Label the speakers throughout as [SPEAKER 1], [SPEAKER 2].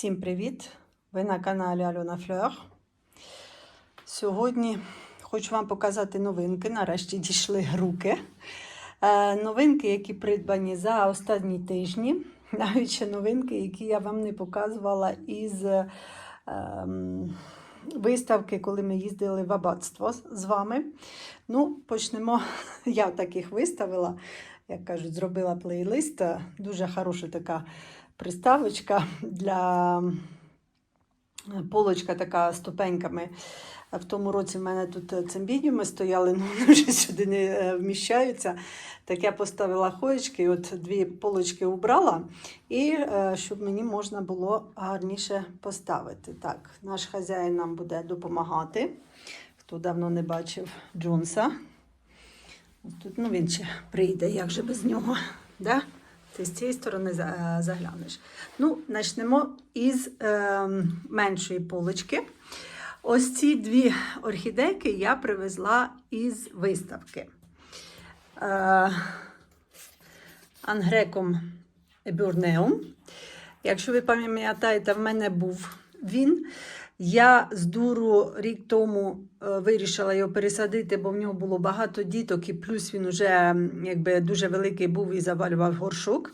[SPEAKER 1] Всім привіт! Ви на каналі Альона Флер. Сьогодні хочу вам показати новинки. Нарешті дійшли руки. Е, новинки, які придбані за останні тижні. Навіть ще новинки, які я вам не показувала із ем, виставки, коли ми їздили в аббатство з вами. Ну, почнемо. Я таких виставила, як кажуть, зробила плейлист. Дуже хороша така приставочка для полочка така ступеньками. В тому році в мене тут цимбідіуми стояли, ну вони вже сюди не е, вміщаються. Так я поставила хоєчки, от дві полочки убрала, і е, щоб мені можна було гарніше поставити. Так, наш хазяїн нам буде допомагати. Хто давно не бачив Джонса. Тут ну, він ще прийде, як же без нього. Да? Ти з цієї сторони е, заглянеш. Ну, почнемо із е, меншої полочки. Ось ці дві орхідейки я привезла із виставки. Е, Ангреком Ебюрнеум. Якщо ви пам'ятаєте, в мене був він. Я з дуру рік тому е, вирішила його пересадити, бо в нього було багато діток, і плюс він вже якби дуже великий був і завалював горшок.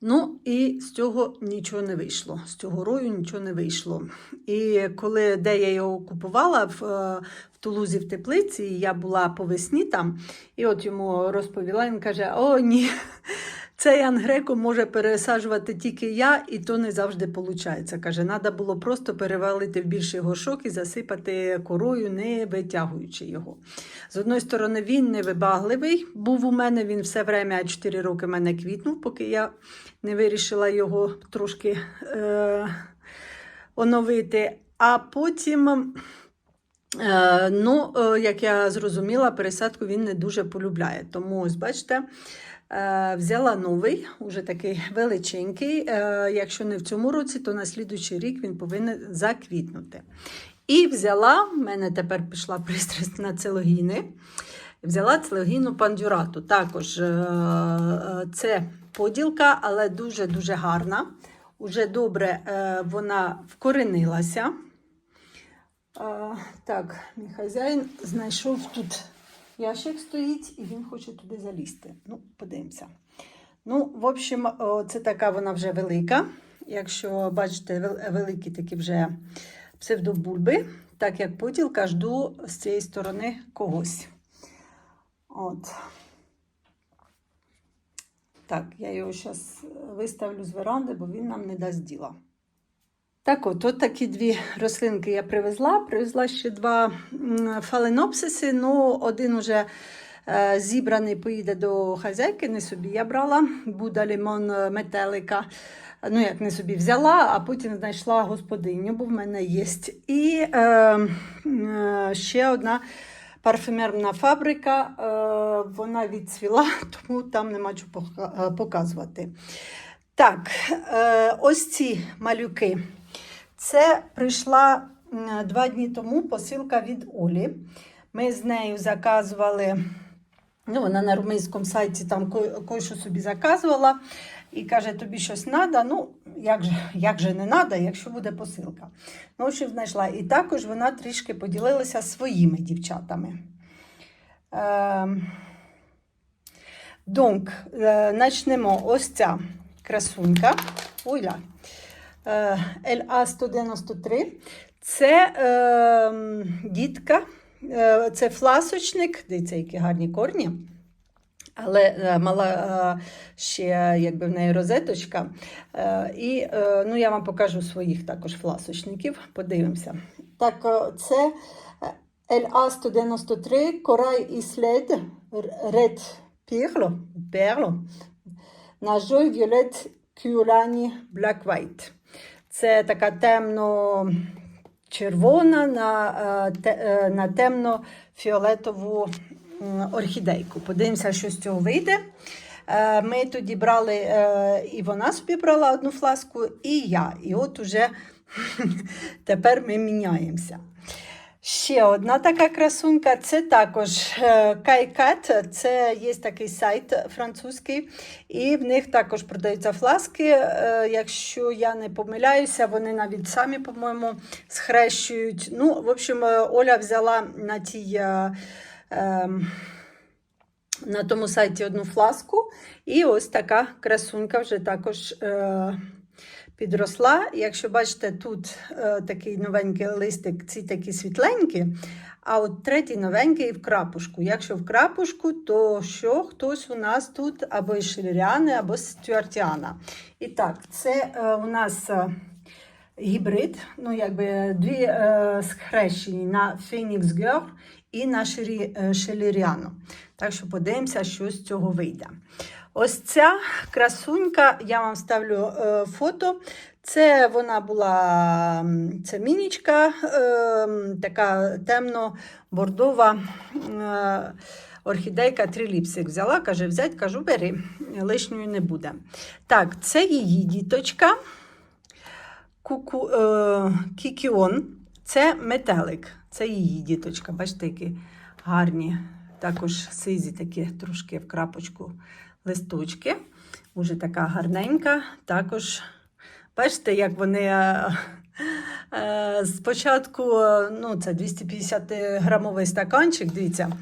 [SPEAKER 1] Ну, і з цього нічого не вийшло. З цього рою нічого не вийшло. І коли де я його купувала в, е, в Тулузі в теплиці, я була по весні там, і от йому розповіла, він каже: О, ні, цей ангреко може пересаджувати тільки я, і то не завжди виходить. Каже, треба було просто перевалити в більший горшок і засипати корою, не витягуючи його. З одної сторони, він невибагливий. Був у мене, він все время 4 роки мене квітнув, поки я не вирішила його трошки е, оновити. А потім, е, ну, е, як я зрозуміла, пересадку він не дуже полюбляє. Тому, ось бачите, взяла новий, уже такий величенький. Е, якщо не в цьому році, то на слідуючий рік він повинен заквітнути. І взяла, в мене тепер пішла пристрасть на целогіни. Взяла целогінну пандюрату. Також е, е, це поділка, але дуже-дуже гарна. Уже добре е, вона вкоренилася. Е, Так, мій хазяїн знайшов тут ящик стоїть, і він хоче туди залізти. Ну, подивимося. Ну, в общем, це така вона вже велика. Якщо бачите, великі такі вже псевдобульби, так як поділка, жду з цієї сторони когось. От. Так, я його зараз виставлю з веранди, бо він нам не дасть діла. Так, от, от такі дві рослинки я привезла. Привезла ще два фаленопсиси. Ну, один уже е, зібраний поїде до хазяйки, не собі я брала. Буда лімон е, метелика. Ну, як не собі взяла, а потім знайшла господиню, бо в мене є. І е, е, ще одна парфюмерна фабрика. Е, вона відцвіла, тому там нема чого е, показувати. Так, е, ось ці малюки. Це прийшла два дні тому посилка від Олі. Ми з нею заказували. Ну, вона на румунському сайті там ко- кое-що собі заказувала і каже, тобі щось треба. Ну, як же, як же не треба, якщо буде посилка. Ну, що знайшла. І також вона трішки поділилася своїми дівчатами. Ем, Донк, е, почнемо. Ось ця красунька. Ой-ля. Е, LA193. Це е, дітка, е, це фласочник. Дивіться, які гарні корні. Але е, мала е, ще якби в неї розеточка. Е, і е, ну, я вам покажу своїх також фласочників. Подивимося. Так, е, це LA193 Корай і след Red Pirlo, Perlo на Joy Violet Кюлані Black White. Це така темно-червона на, е, е, на темно-фіолетову орхідейку. Подивимося, що з цього вийде. Е, Ми тоді брали, і вона собі брала одну фласку, і я. І от уже тепер ми міняємося. Ще одна така красунька це також Кайкат. Це є такий сайт французький, і в них також продаються фласки. Е, Якщо я не помиляюся, вони навіть самі, по-моєму, схрещують. Ну, в общем, е, Оля взяла на тій. е, ем, на тому сайті одну фласку, і ось така красунька вже також е, підросла. Якщо бачите, тут е, такий новенький листик, ці такі світленькі, а от третій новенький в крапушку. Якщо в крапушку, то що хтось у нас тут або із або стюартіана. І так, це е, у нас. е, Гібрид, ну якби дві е, схрещені на Phoenix Girl і на е, Шеліріану. Так що подивимося, що з цього вийде. Ось ця красунька, я вам ставлю е, фото. Це вона була це мінічка, е, така темно-бордова е, орхідейка триліпсик взяла, каже, взять, кажу, бери, лишньої не буде. Так, це її діточка. Куку, е, Кікіон це метелик, це її діточка. Бачите, які гарні, також сизі такі трошки в крапочку листочки. Уже така гарненька. Також бачите, як вони е, е, спочатку, ну, це 250 грамовий стаканчик, дивіться,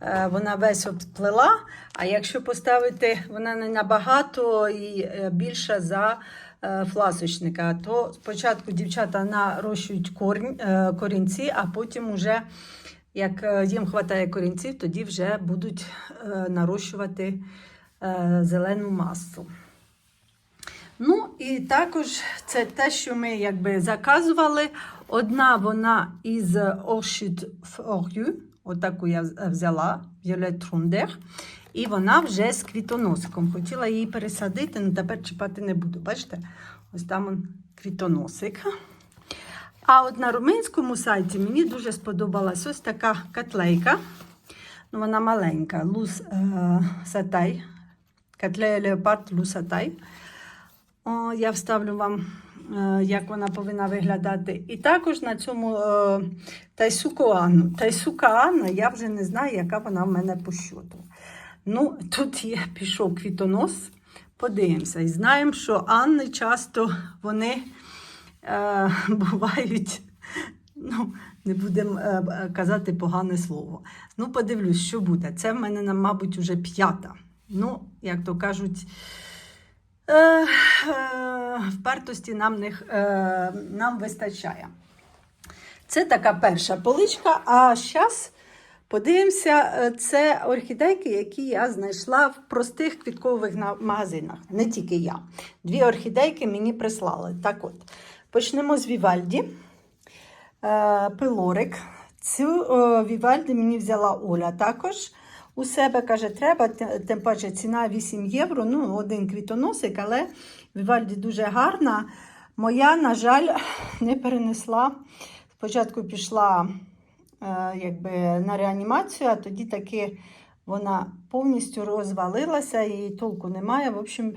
[SPEAKER 1] е, вона весь обплила. А якщо поставити, вона не набагато і більша за фласочника, то спочатку дівчата нарощують корінці, а потім уже, як їм вистачає корінців, тоді вже будуть нарощувати зелену масу. Ну, і також це те, що ми якби заказували. Одна вона із Orchid Foryu, отаку я взяла, Violet Trunder. І вона вже з квітоносиком. Хотіла її пересадити, але тепер чіпати не буду. Бачите? Ось там он квітоносик. А от на румунському сайті мені дуже сподобалась ось така котлейка. Ну, вона маленька. Лус е, сатай. Котлея Леопард Лусатай. Я вставлю вам, е, як вона повинна виглядати. І також на цьому е, Тайсуко Анну. Тайсука Анна, я вже не знаю, яка вона в мене по щоту. Ну, тут є пішов квітонос. Подивимося. І знаємо, що Анни часто вони е, бувають, ну, не будемо е, казати погане слово. Ну, подивлюсь, що буде. Це в мене, мабуть, вже п'ята. Ну, як то кажуть, е, е, впертості нам, не, е, нам вистачає. Це така перша поличка. А зараз подивимося, е, це орхідейки, які я знайшла в простих квіткових магазинах. Не тільки я. Дві орхідейки мені прислали. Так от, почнемо з Вівальді. Е, Пилорик. Цю е, Вівальді мені взяла Оля також. У себе каже, треба, тим паче ціна 8 євро, ну, один квітоносик, але Вівальді дуже гарна. Моя, на жаль, не перенесла. Спочатку пішла е, якби, на реанімацію, а тоді таки вона повністю розвалилася і толку немає. В общем,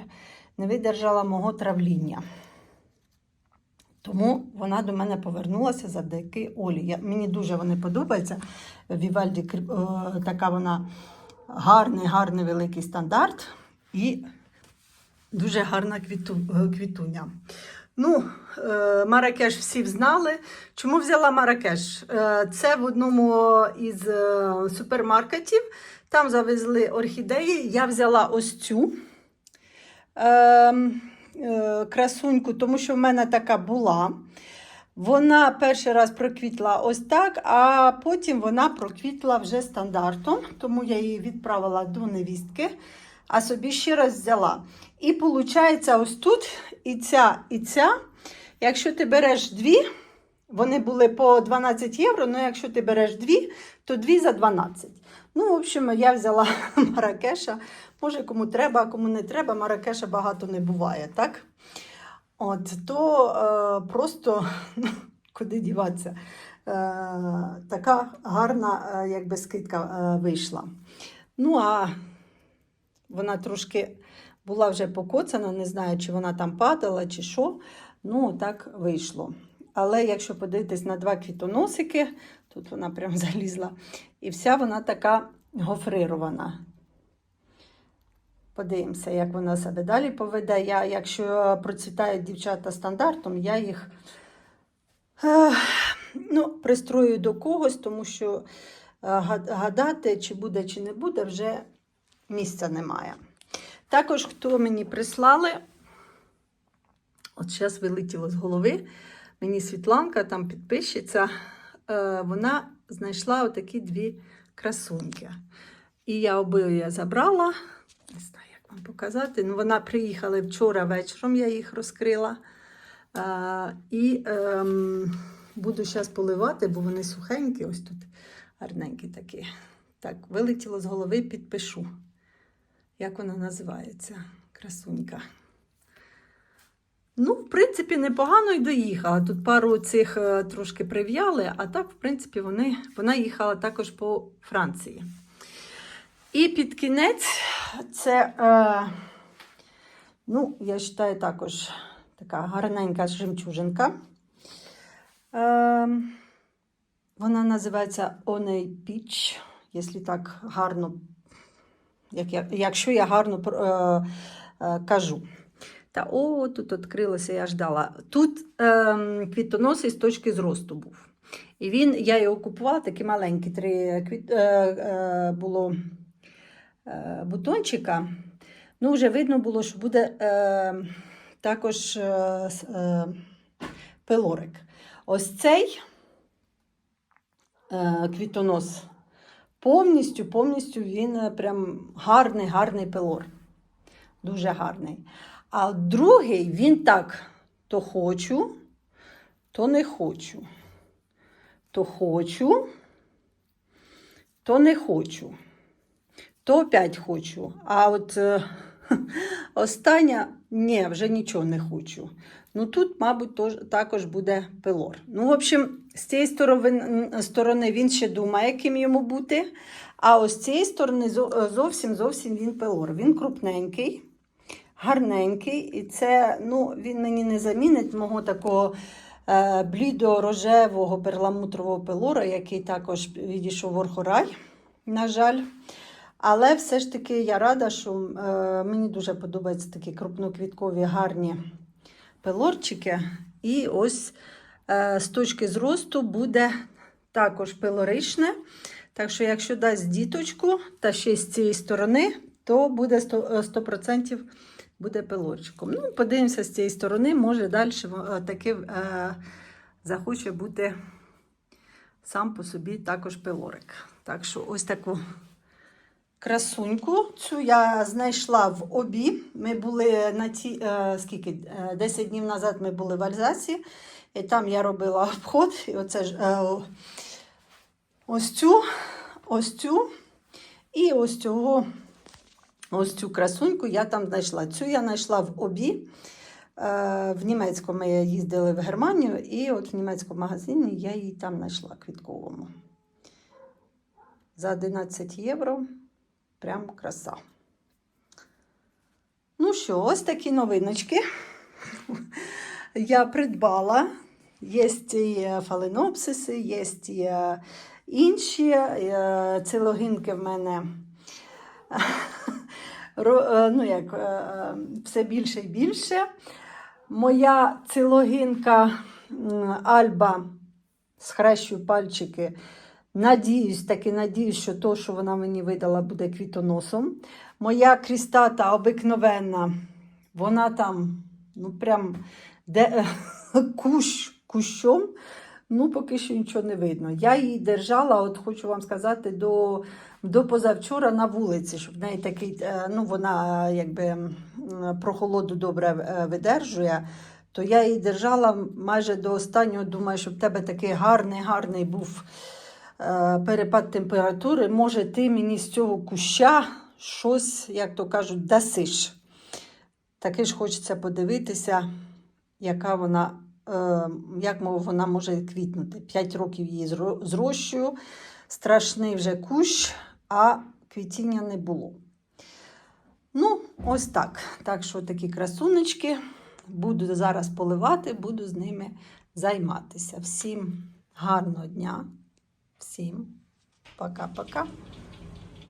[SPEAKER 1] не видержала мого травління. Тому вона до мене повернулася завдяки Олі. Я, мені дуже вони подобаються. Вівальді е, така вона гарний, гарний великий стандарт і дуже гарна квіту, е, квітуня. Ну, е, Маракеш всі знали. Чому взяла Маракеш? Це в одному із супермаркетів. Там завезли орхідеї. Я взяла ось цю ем, красуньку, тому що в мене така була. Вона перший раз проквітла ось так, а потім вона проквітла вже стандартом, тому я її відправила до невістки, а собі ще раз взяла. І виходить, ось тут і ця, і ця. Якщо ти береш дві, вони були по 12 євро, але якщо ти береш дві, то дві за 12. Ну, в общем, я взяла Маракеша. Може, кому треба, а кому не треба, Маракеша багато не буває, так? От, то е, просто ну, куди діватися. Е, така гарна е, якби скидка е, вийшла. Ну, а вона трошки була вже покоцана, не знаю, чи вона там падала, чи що. Ну, так вийшло. Але якщо подивитись на два квітоносики, тут вона прям залізла, і вся вона така гофрирована. Подивимося, як вона себе далі поведе. Я, якщо процвітають дівчата стандартом, я їх е, ну, пристрою до когось, тому що е, гадати, чи буде, чи не буде, вже місця немає. Також, хто мені прислали, от зараз вилетіло з голови, мені Світланка, там підписчиця, е, вона знайшла отакі дві красуньки. І я обоє забрала. Не знаю, як вам показати. Ну, вона приїхала вчора вечором, я їх розкрила. А, і ем, буду зараз поливати, бо вони сухенькі, ось тут гарненькі такі. Так, вилетіло з голови, підпишу. Як вона називається? Красунька. Ну, в принципі, непогано й доїхала. Тут пару цих е, трошки прив'яли, а так, в принципі, вони, вона їхала також по Франції. І під кінець це, е, ну, я вважаю, також така гарненька жемчужинка. Е, вона називається Oney Peach, якщо так гарно, як якщо я гарно е, е, кажу. Та о, тут відкрилося, я ждала. Тут е, квітоносий з точки зросту був. І він, я його купувала, такі маленькі три квіт, е, е, було е, бутончика. Ну, вже видно було, що буде е, також е, е, пилорик. Ось цей е, квітонос повністю, повністю він е, прям гарний, гарний пилор. Дуже гарний. А другий він так то хочу, то не хочу. То хочу, то не хочу. То опять хочу. А от е, остання ні, вже нічого не хочу. Ну тут, мабуть, тож, також буде пилор. Ну, в общем, з цієї сторони, він ще думає, яким йому бути. А ось з цієї сторони зовсім зовсім він пилор. Він крупненький, гарненький. І це ну, він мені не замінить мого такого е, блідо-рожевого перламутрового пилора, який також відійшов в Орхорай, на жаль. Але все ж таки я рада, що е, мені дуже подобаються такі крупноквіткові гарні пилорчики. І ось е, з точки зросту буде також пилоричне. Так що, якщо дасть діточку та ще з цієї сторони, то буде 100%, е, 100% буде пилорчиком. Ну, подивимося з цієї сторони, може далі е, таки е, захоче бути сам по собі також пилорик. Так що ось таку красуньку. Цю я знайшла в обі. Ми були на ті, е, скільки, е, 10 днів назад ми були в Альзасі, і там я робила обход. І оце ж, е, ось цю, ось цю і ось цього. Ось цю красуньку я там знайшла. Цю я знайшла в обі. Е, В німецькому ми їздили в Германію, і от в німецькому магазині я її там знайшла квітковому. За 11 євро. Прям краса. Ну що, ось такі новиночки. Я придбала. Є і фаленопсиси, є е, інші. Е, Цилогінки в мене ну, як, е, е, все більше і більше. Моя цилогінка м, Альба схрещую пальчики. Надіюсь, таки надіюсь, що то, що вона мені видала, буде квітоносом. Моя крістата обикновенна, вона там, ну прям де, кущ кущом. Ну, поки що нічого не видно. Я її держала, от хочу вам сказати, до, до позавчора на вулиці, щоб в неї такий, е, ну, вона якби прохолоду добре е, видержує. То я її держала майже до останнього. Думаю, щоб в тебе такий гарний, гарний був е, перепад температури. Може, ти мені з цього куща щось, як то кажуть, дасиш. Таки ж хочеться подивитися, яка вона, як вона може квітнути. П'ять років її зро- зрощую, страшний вже кущ, а квітіння не було. Ну, ось так. Так що такі красунечки. Буду зараз поливати, буду з ними займатися. Всім гарного дня, всім пока-пока.